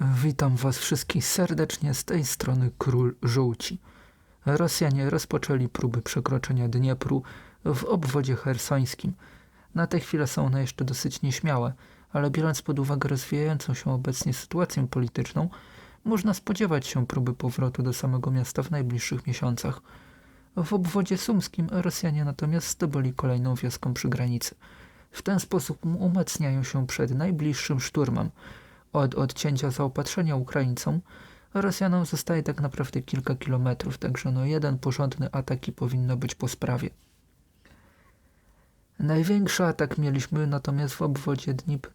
Witam Was wszystkich serdecznie z tej strony Król Żółci. Rosjanie rozpoczęli próby przekroczenia Dniepru w obwodzie hersońskim. Na tę chwilę są one jeszcze dosyć nieśmiałe, ale biorąc pod uwagę rozwijającą się obecnie sytuację polityczną, można spodziewać się próby powrotu do samego miasta w najbliższych miesiącach. W obwodzie sumskim Rosjanie natomiast zdobyli kolejną wioską przy granicy. W ten sposób umacniają się przed najbliższym szturmem – od odcięcia zaopatrzenia Ukraińcom Rosjanom zostaje tak naprawdę kilka kilometrów, także no jeden porządny atak i powinno być po sprawie. Największy atak mieliśmy natomiast w obwodzie Dnipr.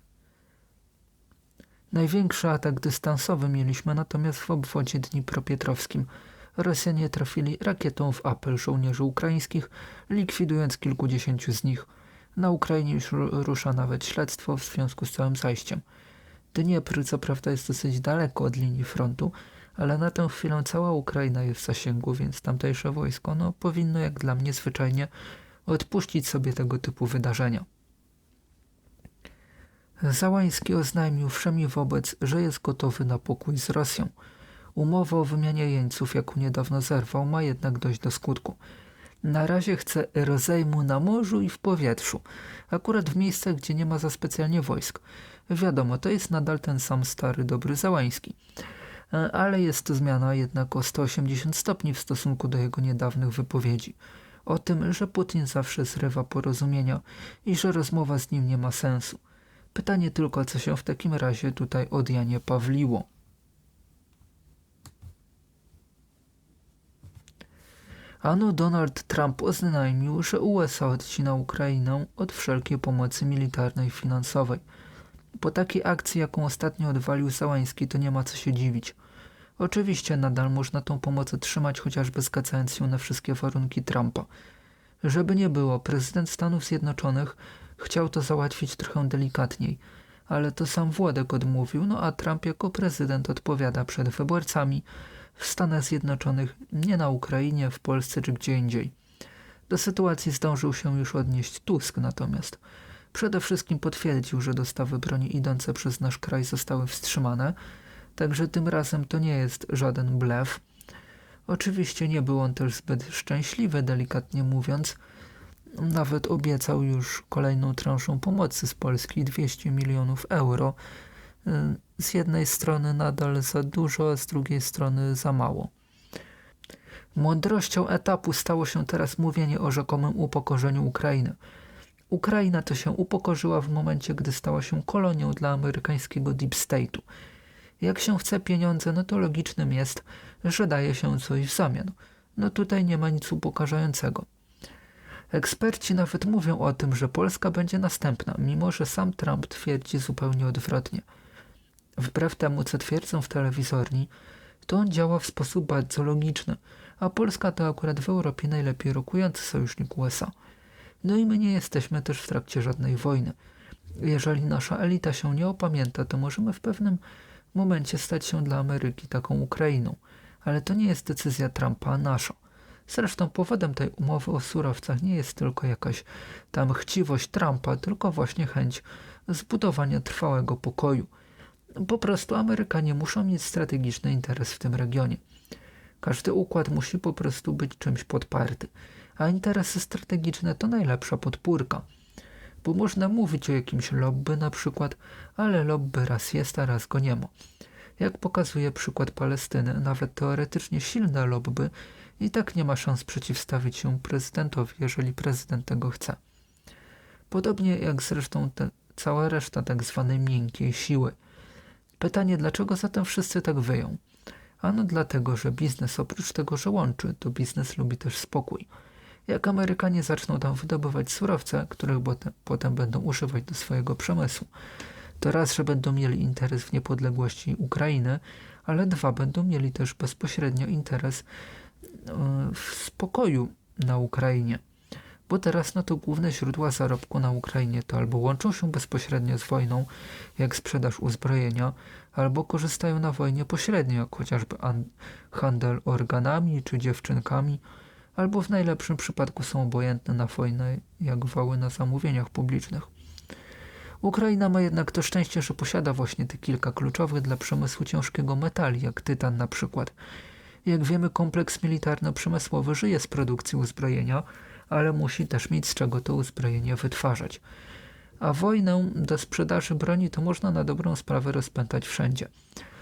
Największy atak dystansowy mieliśmy natomiast w obwodzie Dnipropetrowskim. Rosjanie trafili rakietą w apel żołnierzy ukraińskich, likwidując kilkudziesięciu z nich. Na Ukrainie już rusza nawet śledztwo w związku z całym zajściem. Dniepr co prawda jest dosyć daleko od linii frontu, ale na tę chwilę cała Ukraina jest w zasięgu, więc tamtejsze wojsko no, powinno jak dla mnie zwyczajnie odpuścić sobie tego typu wydarzenia. Załański oznajmił wszemi wobec, że jest gotowy na pokój z Rosją. Umowa o wymianie jeńców, jaką niedawno zerwał, ma jednak dojść do skutku. Na razie chce rozejmu na morzu i w powietrzu, akurat w miejscach, gdzie nie ma za specjalnie wojsk. Wiadomo, to jest nadal ten sam stary, dobry Załański. E, ale jest to zmiana jednak o 180 stopni w stosunku do jego niedawnych wypowiedzi. O tym, że Putin zawsze zrywa porozumienia i że rozmowa z nim nie ma sensu. Pytanie tylko, co się w takim razie tutaj od Janie Pawliło. Ano Donald Trump oznajmił, że USA odcina Ukrainę od wszelkiej pomocy militarnej i finansowej. Po takiej akcji, jaką ostatnio odwalił Załański, to nie ma co się dziwić. Oczywiście nadal można tą pomoc otrzymać, chociażby zgadzając się na wszystkie warunki Trumpa. Żeby nie było, prezydent Stanów Zjednoczonych chciał to załatwić trochę delikatniej, ale to sam Władek odmówił, no a Trump jako prezydent odpowiada przed wyborcami w Stanach Zjednoczonych, nie na Ukrainie, w Polsce czy gdzie indziej. Do sytuacji zdążył się już odnieść Tusk natomiast. Przede wszystkim potwierdził, że dostawy broni idące przez nasz kraj zostały wstrzymane, także tym razem to nie jest żaden blef. Oczywiście nie był on też zbyt szczęśliwy, delikatnie mówiąc. Nawet obiecał już kolejną transzą pomocy z Polski 200 milionów euro. Z jednej strony nadal za dużo, a z drugiej strony za mało. Mądrością etapu stało się teraz mówienie o rzekomym upokorzeniu Ukrainy. Ukraina to się upokorzyła w momencie, gdy stała się kolonią dla amerykańskiego deep state'u. Jak się chce pieniądze, no to logicznym jest, że daje się coś w zamian. No tutaj nie ma nic upokarzającego. Eksperci nawet mówią o tym, że Polska będzie następna, mimo że sam Trump twierdzi zupełnie odwrotnie. Wbrew temu, co twierdzą w telewizorni, to on działa w sposób bardzo logiczny, a Polska to akurat w Europie najlepiej rokujący sojusznik USA – no i my nie jesteśmy też w trakcie żadnej wojny. Jeżeli nasza elita się nie opamięta, to możemy w pewnym momencie stać się dla Ameryki taką Ukrainą. Ale to nie jest decyzja Trumpa, a nasza. Zresztą powodem tej umowy o surowcach nie jest tylko jakaś tam chciwość Trumpa, tylko właśnie chęć zbudowania trwałego pokoju. Po prostu Amerykanie muszą mieć strategiczny interes w tym regionie. Każdy układ musi po prostu być czymś podparty a interesy strategiczne to najlepsza podpórka. Bo można mówić o jakimś lobby na przykład, ale lobby raz jest, a raz go nie ma. Jak pokazuje przykład Palestyny, nawet teoretycznie silne lobby i tak nie ma szans przeciwstawić się prezydentowi, jeżeli prezydent tego chce. Podobnie jak zresztą te, cała reszta tak zwanej miękkiej siły. Pytanie, dlaczego zatem wszyscy tak wyją? Ano dlatego, że biznes oprócz tego, że łączy, to biznes lubi też spokój. Jak Amerykanie zaczną tam wydobywać surowce, których potem, będą używać do swojego przemysłu, to raz, że będą mieli interes w niepodległości Ukrainy, ale dwa, będą mieli też bezpośrednio interes e, w spokoju na Ukrainie. Bo teraz no to główne źródła zarobku na Ukrainie to albo łączą się bezpośrednio z wojną, jak sprzedaż uzbrojenia, albo korzystają na wojnie pośrednio, jak chociażby handel organami czy dziewczynkami, albo w najlepszym przypadku są obojętne na wojnę, jak wały na zamówieniach publicznych. Ukraina ma jednak to szczęście, że posiada właśnie te kilka kluczowych dla przemysłu ciężkiego metali, jak tytan na przykład. Jak wiemy, kompleks militarno-przemysłowy żyje z produkcji uzbrojenia, ale musi też mieć z czego to uzbrojenie wytwarzać. A wojnę do sprzedaży broni to można na dobrą sprawę rozpętać wszędzie.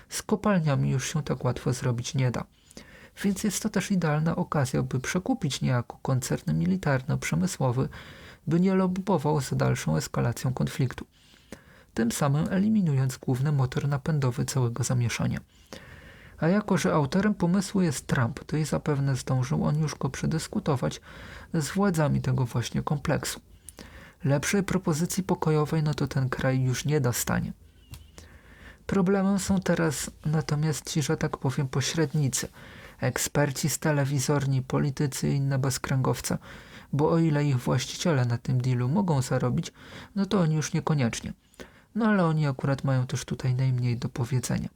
Z kopalniami już się tak łatwo zrobić nie da. Więc jest to też idealna okazja, by przekupić niejako koncern militarno-przemysłowy, by nie lobbował za dalszą eskalacją konfliktu, tym samym eliminując główny motor napędowy całego zamieszania. A jako, że autorem pomysłu jest Trump, to i zapewne zdążył on już go przedyskutować z władzami tego właśnie kompleksu. Lepszej propozycji pokojowej no to ten kraj już nie dostanie. Problemem są teraz natomiast ci, że tak powiem, pośrednicy, eksperci z telewizorni, politycy i inne bezkręgowce, bo o ile ich właściciele na tym dealu mogą zarobić, no to oni już niekoniecznie. No ale oni akurat mają też tutaj najmniej do powiedzenia.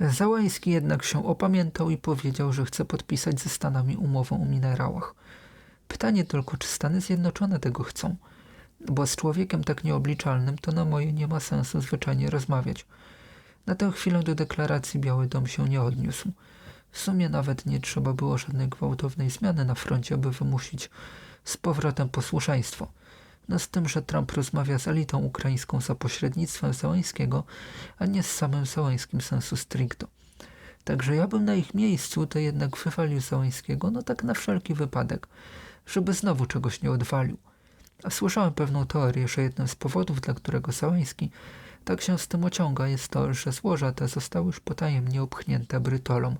Załański jednak się opamiętał i powiedział, że chce podpisać ze Stanami umowę o minerałach. Pytanie tylko, czy Stany Zjednoczone tego chcą, bo z człowiekiem tak nieobliczalnym to na moje nie ma sensu zwyczajnie rozmawiać. Na tę chwilę do deklaracji Biały Dom się nie odniósł. W sumie nawet nie trzeba było żadnej gwałtownej zmiany na froncie, by wymusić z powrotem posłuszeństwo. No z tym, że Trump rozmawia z elitą ukraińską za pośrednictwem Załańskiego, a nie z samym Załańskim sensu stricto. Także ja bym na ich miejscu to jednak wywalił Załańskiego, no tak na wszelki wypadek, żeby znowu czegoś nie odwalił. A słyszałem pewną teorię, że jednym z powodów, dla którego Załański tak się z tym ociąga, jest to, że złoża te zostały już potajemnie upchnięte brytolą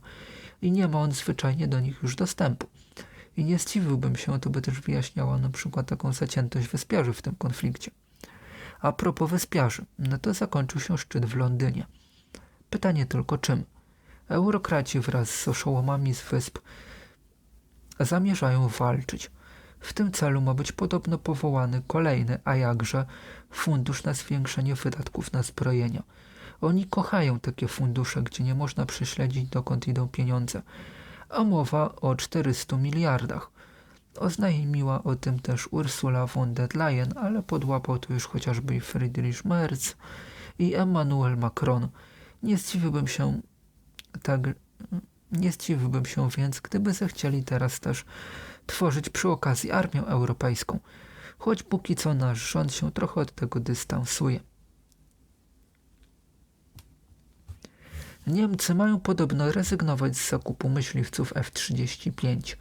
i nie ma on zwyczajnie do nich już dostępu. I nie zdziwiłbym się, to by też wyjaśniało na przykład taką zaciętość wyspiarzy w tym konflikcie. A propos wyspiarzy, no to zakończył się szczyt w Londynie. Pytanie tylko czym? Eurokraci wraz z oszołomami z wysp zamierzają walczyć. W tym celu ma być podobno powołany kolejny, a jakże, fundusz na zwiększenie wydatków na zbrojenia. Oni kochają takie fundusze, gdzie nie można prześledzić dokąd idą pieniądze. A mowa o 400 miliardach. Oznajmiła o tym też Ursula von der Leyen, ale podłapał to już chociażby Friedrich Merz i Emmanuel Macron. Nie zdziwiłbym się tak, nie zdziwiłbym się więc, gdyby zechcieli teraz też tworzyć przy okazji armię europejską, choć póki co nasz rząd się trochę od tego dystansuje. Niemcy mają podobno rezygnować z zakupu myśliwców F-35.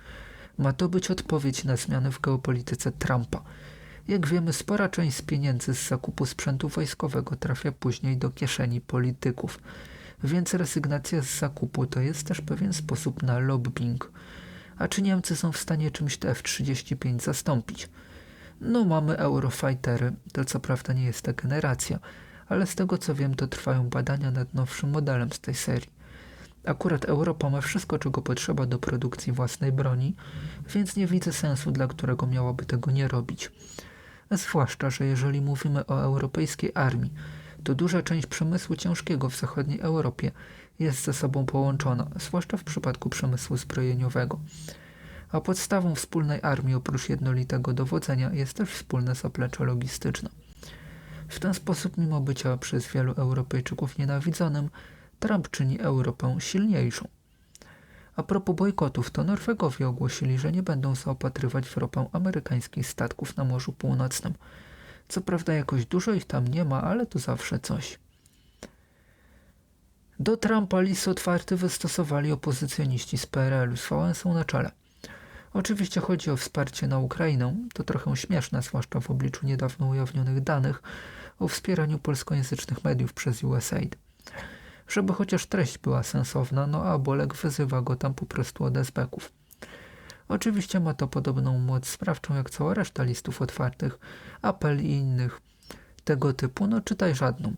Ma to być odpowiedź na zmiany w geopolityce Trumpa. Jak wiemy, spora część z pieniędzy z zakupu sprzętu wojskowego trafia później do kieszeni polityków, więc rezygnacja z zakupu to jest też pewien sposób na lobbying. A czy Niemcy są w stanie czymś te F-35 zastąpić? No, mamy Eurofightery, to co prawda nie jest ta generacja, ale z tego co wiem, to trwają badania nad nowszym modelem z tej serii. Akurat Europa ma wszystko, czego potrzeba do produkcji własnej broni, więc nie widzę sensu, dla którego miałoby tego nie robić. Zwłaszcza, że jeżeli mówimy o europejskiej armii, to duża część przemysłu ciężkiego w zachodniej Europie jest ze sobą połączona, zwłaszcza w przypadku przemysłu zbrojeniowego. A podstawą wspólnej armii oprócz jednolitego dowodzenia jest też wspólne zaplecze logistyczne. W ten sposób, mimo bycia przez wielu Europejczyków nienawidzonym, Trump czyni Europę silniejszą. A propos bojkotów, to Norwegowie ogłosili, że nie będą zaopatrywać w ropę amerykańskich statków na Morzu Północnym. Co prawda jakoś dużo ich tam nie ma, ale to zawsze coś. Do Trumpa list otwarty wystosowali opozycjoniści z PRL-u z Wałęsą na czele. Oczywiście chodzi o wsparcie na Ukrainę, to trochę śmieszne, zwłaszcza w obliczu niedawno ujawnionych danych o wspieraniu polskojęzycznych mediów przez USAID. Żeby chociaż treść była sensowna, no a Bolek wyzywa go tam po prostu od SB-ków. Oczywiście ma to podobną moc sprawczą jak cała reszta listów otwartych, apel i innych tego typu, no czytaj żadną.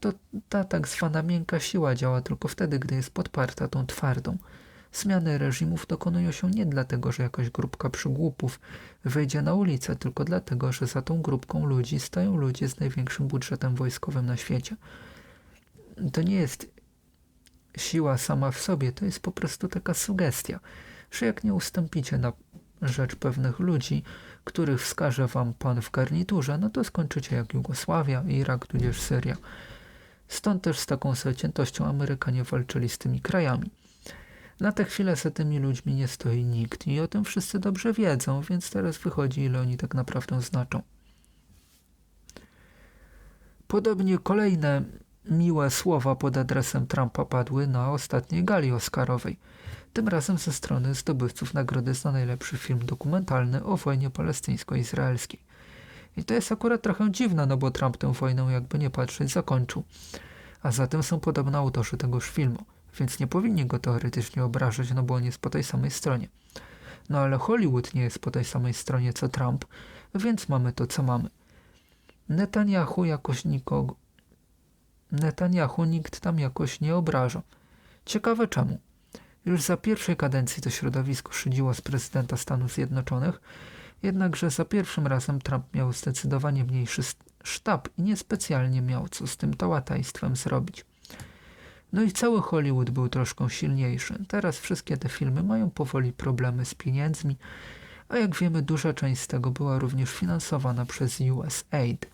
To ta tak zwana miękka siła działa tylko wtedy, gdy jest podparta tą twardą. Zmiany reżimów dokonują się nie dlatego, że jakaś grupka przygłupów wyjdzie na ulicę, tylko dlatego, że za tą grupką ludzi stoją ludzie z największym budżetem wojskowym na świecie. To nie jest siła sama w sobie, to jest po prostu taka sugestia, że jak nie ustąpicie na rzecz pewnych ludzi, których wskaże wam pan w garniturze, no to skończycie jak Jugosławia, Irak, tudzież Syria. Stąd też z taką zaciętością Amerykanie walczyli z tymi krajami. Na tę chwilę za tymi ludźmi nie stoi nikt i o tym wszyscy dobrze wiedzą, więc teraz wychodzi, ile oni tak naprawdę znaczą. Podobnie kolejne miłe słowa pod adresem Trumpa padły na ostatniej gali Oscarowej. Tym razem ze strony zdobywców nagrody za najlepszy film dokumentalny o wojnie palestyńsko-izraelskiej. I to jest akurat trochę dziwne, no bo Trump tę wojnę jakby nie patrzeć zakończył. A zatem są podobno autorzy tegoż filmu, więc nie powinni go teoretycznie obrażać, no bo on jest po tej samej stronie. No ale Hollywood nie jest po tej samej stronie co Trump, więc mamy to co mamy. Netanyahu jakoś nikogo... Netanyahu nikt tam jakoś nie obraża. Ciekawe czemu. Już za pierwszej kadencji to środowisko szydziło z prezydenta Stanów Zjednoczonych, jednakże za pierwszym razem Trump miał zdecydowanie mniejszy sztab i niespecjalnie miał co z tym tałatajstwem zrobić. No i cały Hollywood był troszkę silniejszy. Teraz wszystkie te filmy mają powoli problemy z pieniędzmi, a jak wiemy duża część z tego była również finansowana przez USAID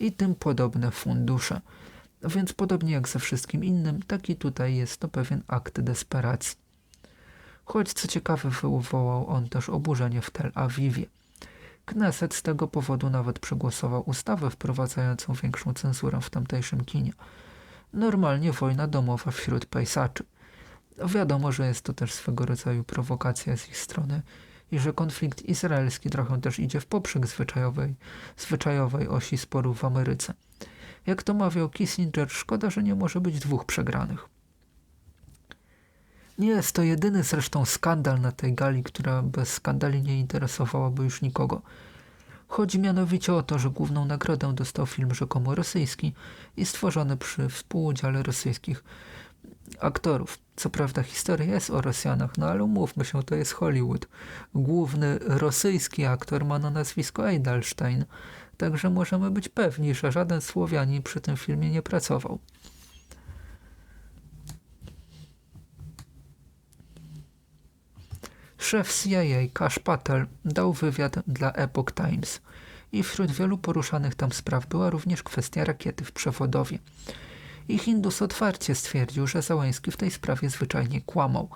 i tym podobne fundusze. Więc podobnie jak ze wszystkim innym, taki tutaj jest to pewien akt desperacji. Choć co ciekawe wywołał on też oburzenie w Tel Awiwie. Kneset z tego powodu nawet przegłosował ustawę wprowadzającą większą cenzurę w tamtejszym kinie. Normalnie wojna domowa wśród pejsaczy. Wiadomo, że jest to też swego rodzaju prowokacja z ich strony i że konflikt izraelski trochę też idzie w poprzek zwyczajowej, zwyczajowej osi sporów w Ameryce. Jak to mawiał Kissinger, szkoda, że nie może być dwóch przegranych. Nie jest to jedyny zresztą skandal na tej gali, która bez skandali nie interesowałaby już nikogo. Chodzi mianowicie o to, że główną nagrodę dostał film rzekomo rosyjski i stworzony przy współudziale rosyjskich aktorów. Co prawda historia jest o Rosjanach, no ale umówmy się, to jest Hollywood. Główny rosyjski aktor ma na nazwisko Edelstein, także możemy być pewni, że żaden Słowianin przy tym filmie nie pracował. Szef CIA Kash Patel dał wywiad dla Epoch Times i wśród wielu poruszanych tam spraw była również kwestia rakiety w przewodowie. I Hindus otwarcie stwierdził, że Załański w tej sprawie zwyczajnie kłamał.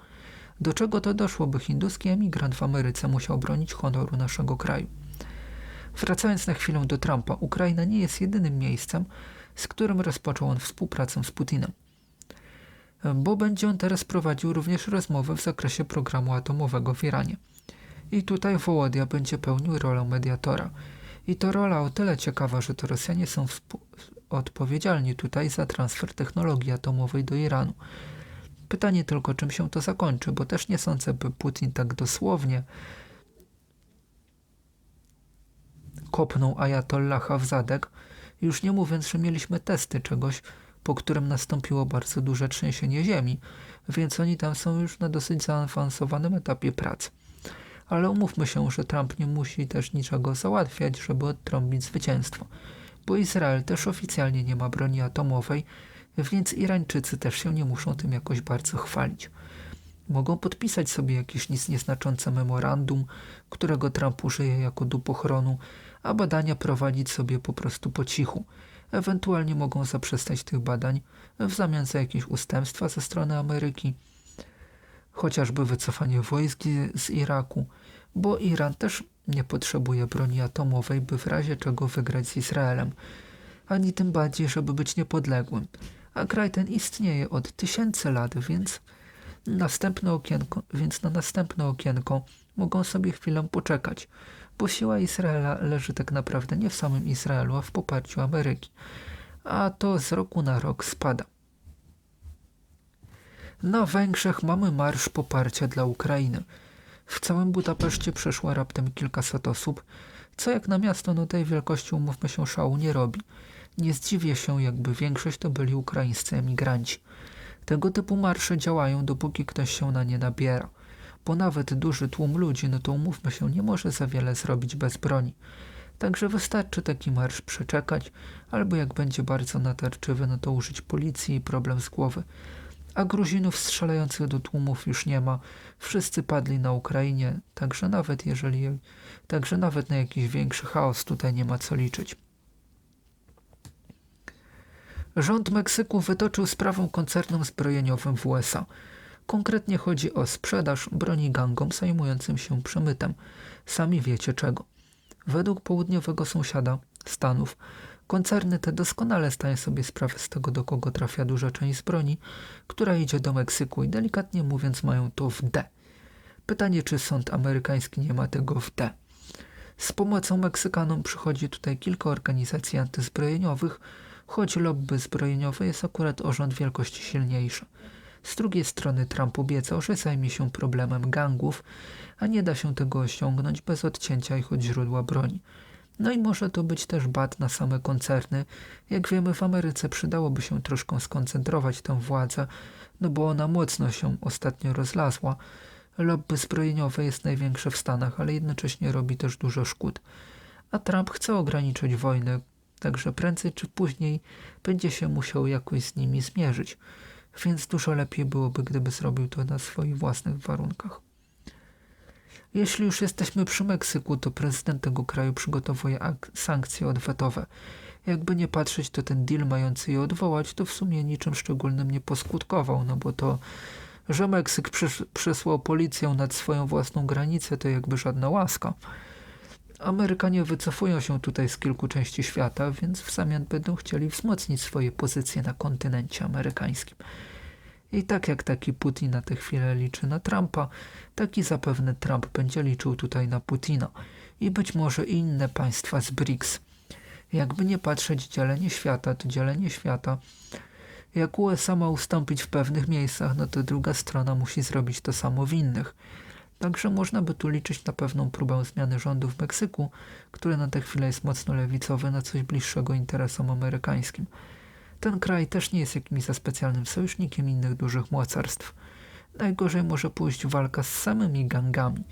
Do czego to doszło, by hinduski emigrant w Ameryce musiał bronić honoru naszego kraju? Wracając na chwilę do Trumpa, Ukraina nie jest jedynym miejscem, z którym rozpoczął on współpracę z Putinem bo będzie on teraz prowadził również rozmowy w zakresie programu atomowego w Iranie. I tutaj Wołodia będzie pełnił rolę mediatora. I to rola o tyle ciekawa, że to Rosjanie są odpowiedzialni tutaj za transfer technologii atomowej do Iranu. Pytanie tylko, czym się to zakończy, bo też nie sądzę, by Putin tak dosłownie kopnął Ayatollaha w zadek, już nie mówiąc, że mieliśmy testy czegoś, po którym nastąpiło bardzo duże trzęsienie ziemi, więc oni tam są już na dosyć zaawansowanym etapie prac. Ale umówmy się, że Trump nie musi też niczego załatwiać, żeby odtrąbić zwycięstwo, bo Izrael też oficjalnie nie ma broni atomowej, więc Irańczycy też się nie muszą tym jakoś bardzo chwalić. Mogą podpisać sobie jakieś nic nieznaczące memorandum, którego Trump użyje jako dupochronu, a badania prowadzić sobie po prostu po cichu – ewentualnie mogą zaprzestać tych badań w zamian za jakieś ustępstwa ze strony Ameryki, chociażby wycofanie wojsk z Iraku, bo Iran też nie potrzebuje broni atomowej, by w razie czego wygrać z Izraelem, ani tym bardziej, żeby być niepodległym. A kraj ten istnieje od tysięcy lat, więc następne okienko, więc na następne okienko mogą sobie chwilę poczekać bo siła Izraela leży tak naprawdę nie w samym Izraelu, a w poparciu Ameryki, a to z roku na rok spada. Na Węgrzech mamy marsz poparcia dla Ukrainy. W całym Budapeszcie przeszło raptem kilkaset osób, co jak na miasto no tej wielkości umówmy się szału nie robi. Nie zdziwię się, jakby większość to byli ukraińscy emigranci. Tego typu marsze działają, dopóki ktoś się na nie nabiera bo nawet duży tłum ludzi, no to umówmy się, nie może za wiele zrobić bez broni. Także wystarczy taki marsz przeczekać, albo jak będzie bardzo natarczywy, no to użyć policji i problem z głowy. a Gruzinów strzelających do tłumów już nie ma. Wszyscy padli na Ukrainie, także nawet jeżeli, także nawet na jakiś większy chaos tutaj nie ma co liczyć. Rząd Meksyku wytoczył sprawę koncernom zbrojeniowym w USA. Konkretnie chodzi o sprzedaż broni gangom zajmującym się przemytem. Sami wiecie czego. Według południowego sąsiada Stanów koncerny te doskonale zdają sobie sprawę z tego, do kogo trafia duża część broni, która idzie do Meksyku i delikatnie mówiąc mają to w D. Pytanie, czy sąd amerykański nie ma tego w D. Z pomocą Meksykanom przychodzi tutaj kilka organizacji antyzbrojeniowych, choć lobby zbrojeniowe jest akurat o rząd wielkości silniejsze. Z drugiej strony Trump obiecał, że zajmie się problemem gangów, a nie da się tego osiągnąć bez odcięcia ich od źródła broni. No i może to być też bat na same koncerny. Jak wiemy, w Ameryce przydałoby się troszkę skoncentrować tę władzę, no bo ona mocno się ostatnio rozlazła. Lobby zbrojeniowe jest największe w Stanach, ale jednocześnie robi też dużo szkód. A Trump chce ograniczyć wojnę, także prędzej czy później będzie się musiał jakoś z nimi zmierzyć. Więc dużo lepiej byłoby, gdyby zrobił to na swoich własnych warunkach. Jeśli już jesteśmy przy Meksyku, to prezydent tego kraju przygotowuje sankcje odwetowe. Jakby nie patrzeć, to ten deal mający je odwołać, to w sumie niczym szczególnym nie poskutkował, no bo to, że Meksyk przysz, przysłał policję nad swoją własną granicę, to jakby żadna łaska. Amerykanie wycofują się tutaj z kilku części świata, więc w zamian będą chcieli wzmocnić swoje pozycje na kontynencie amerykańskim. I tak jak taki Putin na tę chwilę liczy na Trumpa, taki zapewne Trump będzie liczył tutaj na Putina i być może inne państwa z BRICS. Jakby nie patrzeć dzielenie świata, to dzielenie świata. Jak USA ma ustąpić w pewnych miejscach, no to druga strona musi zrobić to samo w innych. Także można by tu liczyć na pewną próbę zmiany rządu w Meksyku, który na tę chwilę jest mocno lewicowy, na coś bliższego interesom amerykańskim. Ten kraj też nie jest jakimś za specjalnym sojusznikiem innych dużych mocarstw. Najgorzej może pójść walka z samymi gangami.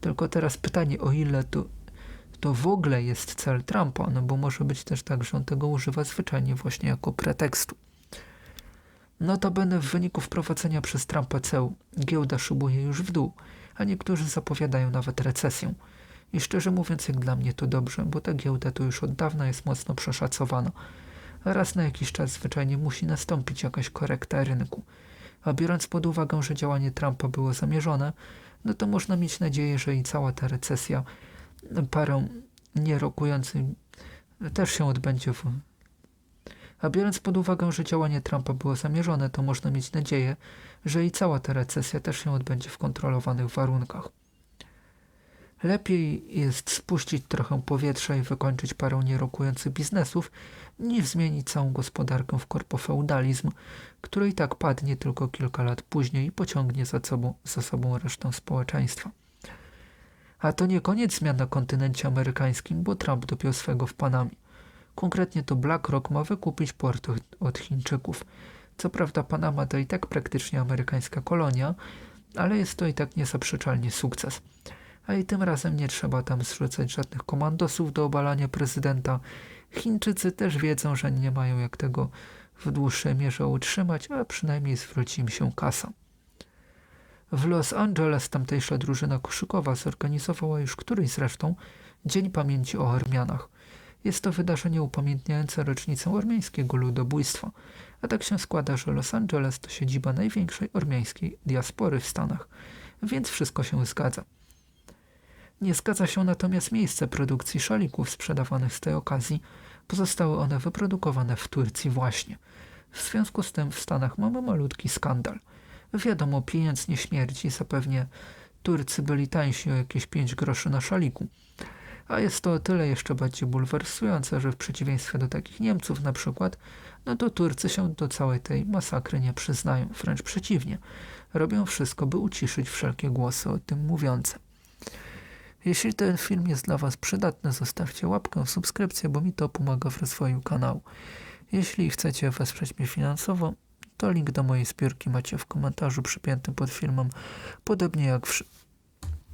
Tylko teraz pytanie, o ile to, to w ogóle jest cel Trumpa, no bo może być też tak, że on tego używa zwyczajnie właśnie jako pretekstu. Notabene w wyniku wprowadzenia przez Trumpa ceł giełda szybuje już w dół, a niektórzy zapowiadają nawet recesję. I szczerze mówiąc, jak dla mnie to dobrze, bo ta giełda to już od dawna jest mocno przeszacowana raz na jakiś czas zwyczajnie musi nastąpić jakaś korekta rynku. A biorąc pod uwagę, że działanie Trumpa było zamierzone, no to można mieć nadzieję, że i cała ta recesja parę nierokujących też się odbędzie w... A biorąc pod uwagę, że działanie Trumpa było zamierzone, to można mieć nadzieję, że i cała ta recesja też się odbędzie w kontrolowanych warunkach. Lepiej jest spuścić trochę powietrza i wykończyć parę nierokujących biznesów, niż zmienić całą gospodarkę w korpofeudalizm, który i tak padnie tylko kilka lat później i pociągnie za sobą, za sobą resztę społeczeństwa. A to nie koniec zmian na kontynencie amerykańskim, bo Trump dopiął swego w Panamie. Konkretnie to BlackRock ma wykupić port od Chińczyków. Co prawda Panama to i tak praktycznie amerykańska kolonia, ale jest to i tak niezaprzeczalnie sukces a i tym razem nie trzeba tam zrzucać żadnych komandosów do obalania prezydenta. Chińczycy też wiedzą, że nie mają jak tego w dłuższej mierze utrzymać, a przynajmniej zwróci im się kasa. W Los Angeles tamtejsza drużyna koszykowa zorganizowała już któryś zresztą Dzień Pamięci o Ormianach. Jest to wydarzenie upamiętniające rocznicę ormiańskiego ludobójstwa, a tak się składa, że Los Angeles to siedziba największej ormiańskiej diaspory w Stanach, więc wszystko się zgadza. Nie zgadza się natomiast miejsce produkcji szalików sprzedawanych z tej okazji. Pozostały one wyprodukowane w Turcji właśnie. W związku z tym w Stanach mamy malutki skandal. Wiadomo, pieniądz nie śmierci, zapewnie Turcy byli tańsi o jakieś 5 groszy na szaliku. A jest to o tyle jeszcze bardziej bulwersujące, że w przeciwieństwie do takich Niemców na przykład, no to Turcy się do całej tej masakry nie przyznają, wręcz przeciwnie. Robią wszystko, by uciszyć wszelkie głosy o tym mówiące. Jeśli ten film jest dla Was przydatny, zostawcie łapkę, subskrypcję, bo mi to pomaga w rozwoju kanału. Jeśli chcecie wesprzeć mnie finansowo, to link do mojej zbiórki macie w komentarzu przypiętym pod filmem, podobnie jak w